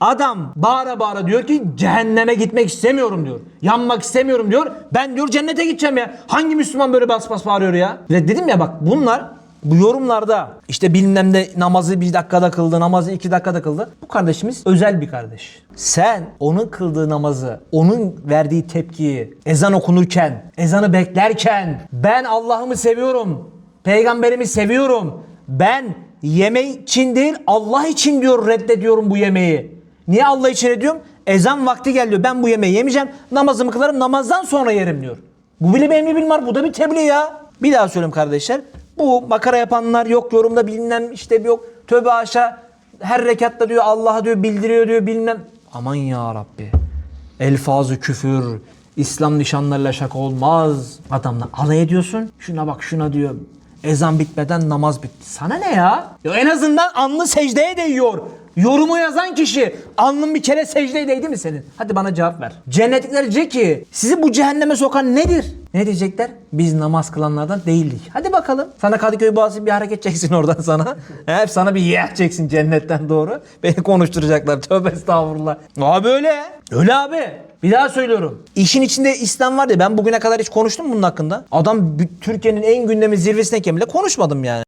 Adam bağıra bağıra diyor ki cehenneme gitmek istemiyorum diyor. Yanmak istemiyorum diyor. Ben diyor cennete gideceğim ya. Hangi Müslüman böyle bas bas bağırıyor ya? Ve dedim ya bak bunlar bu yorumlarda işte bilmem ne namazı bir dakikada kıldı, namazı iki dakikada kıldı. Bu kardeşimiz özel bir kardeş. Sen onun kıldığı namazı, onun verdiği tepkiyi, ezan okunurken, ezanı beklerken ben Allah'ımı seviyorum, peygamberimi seviyorum. Ben yemek için değil Allah için diyor reddediyorum bu yemeği. Niye Allah için ediyorum? Ezan vakti geliyor. Ben bu yemeği yemeyeceğim. Namazımı kılarım. Namazdan sonra yerim diyor. Bu bile benim bir var. Bu da bir tebliğ ya. Bir daha söyleyeyim kardeşler. Bu makara yapanlar yok yorumda bilmem işte yok. Tövbe aşağı her rekatta diyor Allah'a diyor bildiriyor diyor bilmem. Aman ya Rabbi. Elfazı küfür. İslam nişanlarıyla şaka olmaz. Adamla alay ediyorsun. Şuna bak şuna diyor. Ezan bitmeden namaz bitti. Sana ne ya? ya en azından alnı secdeye değiyor. Yorumu yazan kişi alnın bir kere secdeye değdi mi senin? Hadi bana cevap ver. Cennetlikler diyecek ki sizi bu cehenneme sokan nedir? Ne diyecekler? Biz namaz kılanlardan değildik. Hadi bakalım. Sana Kadıköy Boğazı bir hareket çeksin oradan sana. Hep sana bir yeh çeksin cennetten doğru. Beni konuşturacaklar. Tövbe estağfurullah. Abi öyle. Öyle abi. Bir daha söylüyorum. İşin içinde İslam var ya ben bugüne kadar hiç konuştum bunun hakkında. Adam Türkiye'nin en gündemi zirvesindeyken bile konuşmadım yani.